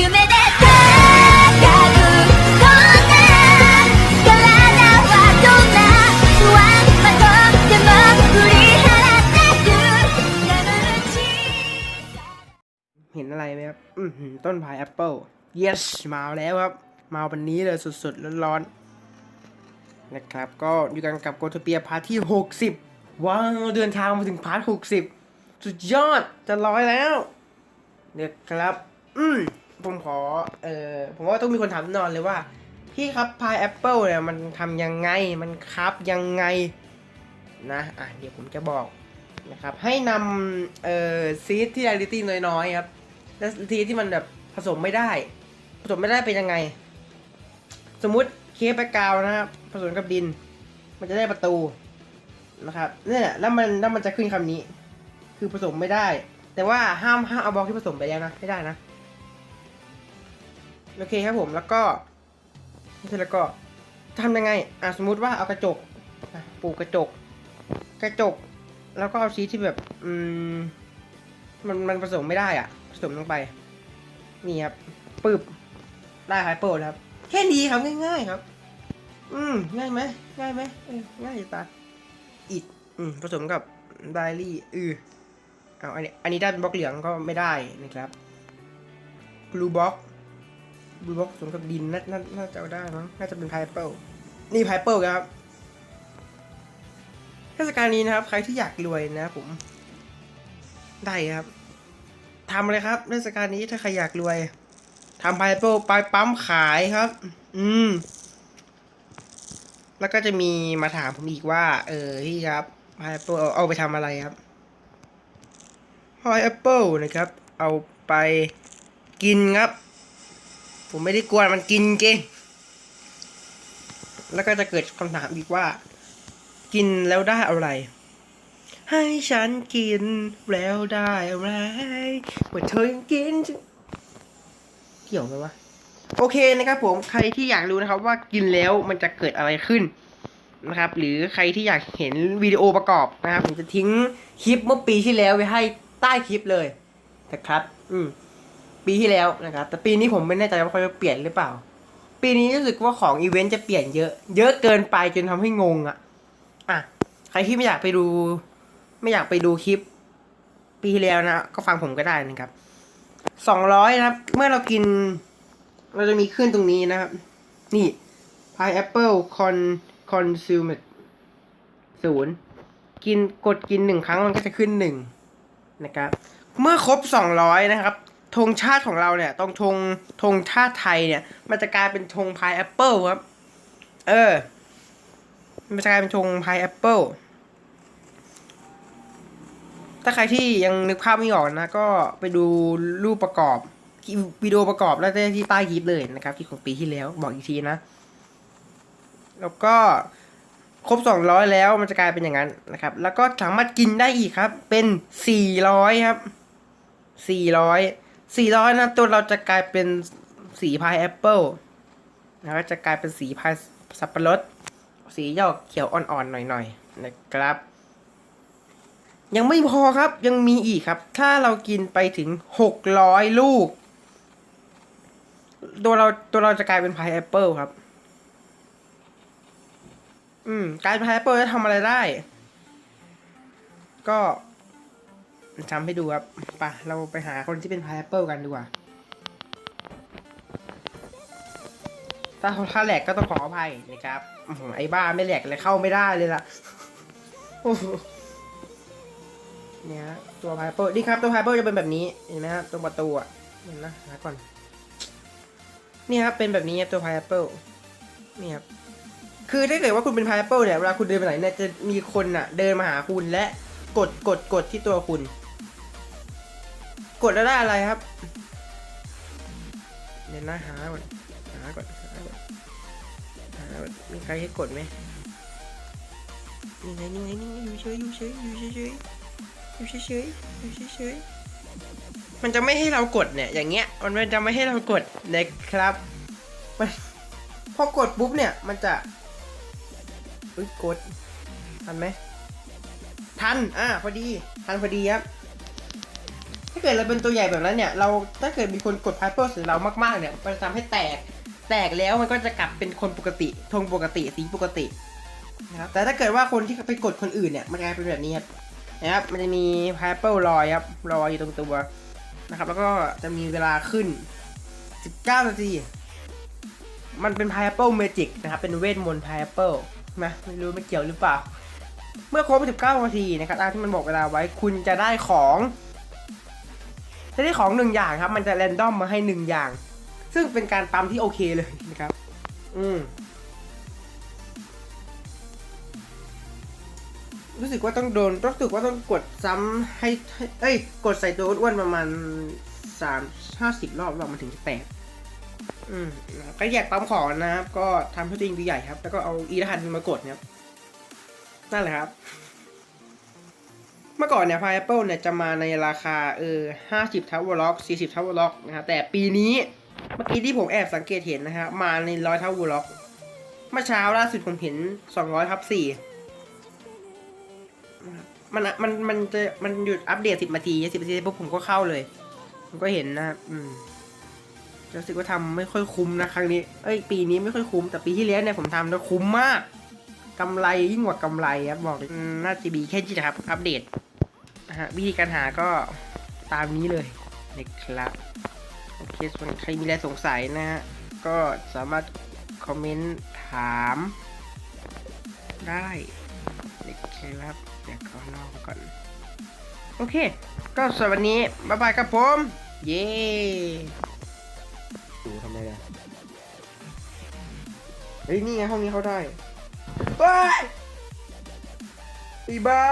เห็นอะไรไหมครับ อือหือต้นพายแอปเปิล yes มาแล้วครับ มาวันนี้เลยสดๆ ร้อนๆ นะครับ ก็อยู่กันกับโกโทเปียพาร์ทที่ 60 ว้าวเดินทางมาถึงพาร์ท 60 สุดยอดจะร้อยแล้วนะครับ อืม ผมขอเอ่อผมว่าต้องมีคนถามแน่นอนเลยว่า พี่ครับพายแอปเปิลเนี่ยมันทำยังไงมันครับยังไงนะอะเดี๋ยวผมจะบอกนะครับให้นำเอ่อซีดที่ reality น้อยๆครับและซีดที่มันแบบผสมไม่ได้ ผสมไม่ได้เป็นยังไง สมมุติเคสแบกาวนะครับผสมกับดิน มันจะได้ประตูนะครับเนี่ยแล้วมันแล้วมันจะขึ้นคำนี้ คือผสมไม่ได้ แต่ว่าห้ามห้ามเอาบล็อกที่ผสมไปแล้วนะไม่ได้นะ โอเคครับผมแล้วก็ไม่ใช่แล้วก็ทำยังไงอะสมมุติว่าเอากระจกปลูกกระจก กระจก แล้วก็เอาชีสที่แบบ อืม มันมันผสมไม่ได้อะ ผสมลงไป นี่ครับปึ๊บได้ไฮเปิลครับ แค่นี้ครับง่ายๆครับ อืม ง่ายไหมง่ายไหมง่ายจะตาอิดอืมผสมกับไดรี่อือเอาอันนี้อันนี้ได้เป็นบล็อกเหลืองก็ไม่ได้นะครับบลูบล็อก บลูบล็อกผสมกับดินน่าน่าน่าจะเอาได้มั้งน่าจะเป็นไพเปิลนี่ไพเปิลครับเทศกาลนี้นะครับ ใครที่อยากรวยนะผม ได้ครับทำเลยครับเทศกาลนี้ถ้าใครอยากรวยทำไพเปิลไปปั๊มขายครับ อืม แล้วก็จะมีมาถามผมอีกว่า เออพี่ครับไพเปิลเอาไปทำอะไรครับไพแอปเปิลนะครับ เอาไปกินครับ ผมไม่ได้กลัวมันกินจริงแล้วก็จะเกิดคำถามอีกว่า กินแล้วได้อะไร ให้ฉันกินแล้วได้อะไรเมื่อเธอยังกินฉันเกี่ยวไหมวะโอเคนะครับผมใครที่อยากรู้นะครับว่ากินแล้วมันจะเกิดอะไรขึ้นนะครับ หรือใครที่อยากเห็นวิดีโอประกอบนะครับผมจะทิ้งคลิปเมื่อปีที่แล้วไว้ให้ใต้คลิปเลยนะครับ อืม ปีที่แล้วนะครับ แต่ปีนี้ผมไม่แน่ใจว่าเขาจะเปลี่ยนหรือเปล่า ปีนี้รู้สึกว่าของอีเวนต์จะเปลี่ยนเยอะ เยอะเกินไปจนทำให้งงอะอะ ใครที่ไม่อยากไปดู ไม่อยากไปดูคลิป ปีที่แล้วนะ ก็ฟังผมก็ได้นะครับสองร้อยนะครับ เมื่อเรากิน เราจะมีขึ้นตรงนี้นะครับ นี่ pineapple con consumed ศูนย์กินกดกินหนึ่งครั้งมันก็จะขึ้นหนึ่งนะครับ เมื่อครบสองร้อยนะครับ ธงชาติของเราเนี่ยตรงธงธงชาติไทยเนี่ย มันจะกลายเป็นธง pineapple ครับ เออ มันจะกลายเป็นธงพายแอปเปิลถ้าใครที่ยังนึกภาพไม่ออกนะ ก็ไปดูรูปประกอบวิดีโอประกอบแล้วได้ที่ใต้คลิปเลยนะครับที่ของปีที่แล้วบอกอีกทีนะ แล้วก็ครบสองร้อยแล้วมันจะกลายเป็นอย่างนั้นนะครับ แล้วก็สามารถกินได้อีกครับ เป็นสี่ร้อยครับสี่ ร้อยสี่ร้อยนะตัวเราจะกลายเป็นสีพายแอปเปิลนะครับจะกลายเป็นสีพายสับปะรด สียอกเขียวอ่อนๆหน่อยๆนะครับ ยังไม่พอครับยังมีอีกครับ ถ้าเรากินไปถึงหกร้อยลูก ตัวเราตัวเราจะกลายเป็นพายแอปเปิลครับ อืมกลายเป็นพายแอปเปิลจะทำอะไรได้ ก็ ทำให้ดูครับปะเราไปหาคนที่เป็นพายแอปเปิลกันดีกว่า ถ้าถ้าแหลกก็ต้องขออภัยนะครับไอ้บ้าไม่แหลกเลยเข้าไม่ได้เลยล่ะเนี่ยตัวพายเปิลนี่ครับตัวพายเปิลจะเป็นแบบนี้เห็นไหมครับตรงประตูอะเห็นนะหาก่อนนี่ครับเป็นแบบนี้ครับตัวพายเปิลนี่ครับคือถ้าเกิดว่าคุณเป็นพายเปิลเนี่ยเวลาคุณเดินไปไหนเนี่ยจะมีคนอะ เดินมาหาคุณและกดกดกดที่ตัวคุณ กดแล้วได้อะไรครับเดี๋ยวนะหาก่อนหาก่อนหาก่อนหาก่อนมีใครให้กดไหมนี่ไงนี่ไงนี่ไงอยู่เฉยอยู่เฉยอยู่เฉยอยู่เฉยอยู่เฉยมันจะไม่ให้เรากดเนี่ย อย่างเงี้ย มันจะไม่ให้เรากดนะครับมันพอกดปุ๊บเนี่ย มันจะอุ้ยกดทันไหมทัน อ่าพอดี ทันพอดีครับ ถ้าเกิดเราเป็นตัวใหญ่แบบนั้นเนี่ย เราถ้าเกิดมีคนกดพายเปอร์ใส่เรามากๆเนี่ยมันจะทำให้แตก แตกแล้วมันก็จะกลับเป็นคนปกติธงปกติสีปกตินะครับแต่ถ้าเกิดว่าคนที่ไปกดคนอื่นเนี่ยมันกลายเป็นแบบนี้ครับนะครับ มันจะมีพายเปอร์ลอยครับลอยอยู่ตรงตัวนะครับ แล้วก็จะมีเวลาขึ้น 19 นาทีมันเป็น Pineapple Magic นะครับ เป็นเวทมนต์ Pineapple นะไม่รู้ไม่เกี่ยวหรือเปล่า เมื่อครบ 19 นาทีนะครับตามที่มันบอกเวลาไว้คุณจะได้ของ จะได้ของหนึ่งอย่างครับ มันจะแรนดอมมาให้หนึ่งอย่าง ซึ่งเป็นการปั๊มที่โอเคเลยนะครับ อืมรู้สึกว่าต้องโดนรู้สึกว่าต้องกดซ้ำให้ให้เอ้ย กดใส่ตัวอ้วนๆประมาณสามห้าสิบรอบรอบมันถึงจะแตก อืมนะครับก็อยากปั๊มของนะครับ ก็ทำให้ตัวเองตัวใหญ่ครับ แล้วก็เอาอีรหัสมากดนะครับนั่นแหละครับ เมื่อก่อนเนี่ยพายแอปเปิลเนี่ยจะมาในราคาเออห้าสิบทาวเวอร์ล็อกสี่สิบทาวเวอร์ล็อกนะครับแต่ปีนี้เมื่อกี้ที่ผมแอบสังเกตเห็นนะครับมาในร้อยทาวเวอร์ล็อกเมื่อเช้าล่าสุดผมเห็นสองร้อยทับสี่มันมันมันจะมันหยุดอัปเดตสิบนาทีสิบนาทีปุ๊บผมก็เข้าเลยผมก็เห็นนะครับอืมรู้สึกว่าทำไม่ค่อยคุ้มนะครั้งนี้ เอ้ยปีนี้ไม่ค่อยคุ้มแต่ปีที่แล้วเนี่ยผมทำแล้วคุ้มมากกำไรยิ่งกว่ากำไรครับบอกเลยน่าจะมีแค่นี้นะครับอัปเดต ฮะ วิธีการหาก็ตามนี้เลยนะครับโอเคส่วนใครมีอะไรสงสัยนะฮะ ก็สามารถคอมเมนต์ถามได้นะครับเดี๋ยวขอลองก่อน โอเค ก็สำหรับวันนี้ บ๊ายบายครับผม เย้ดูทำไมล่ะเฮ้ย นี่ไงห้องนี้เขาได้ว้ายอีบ้า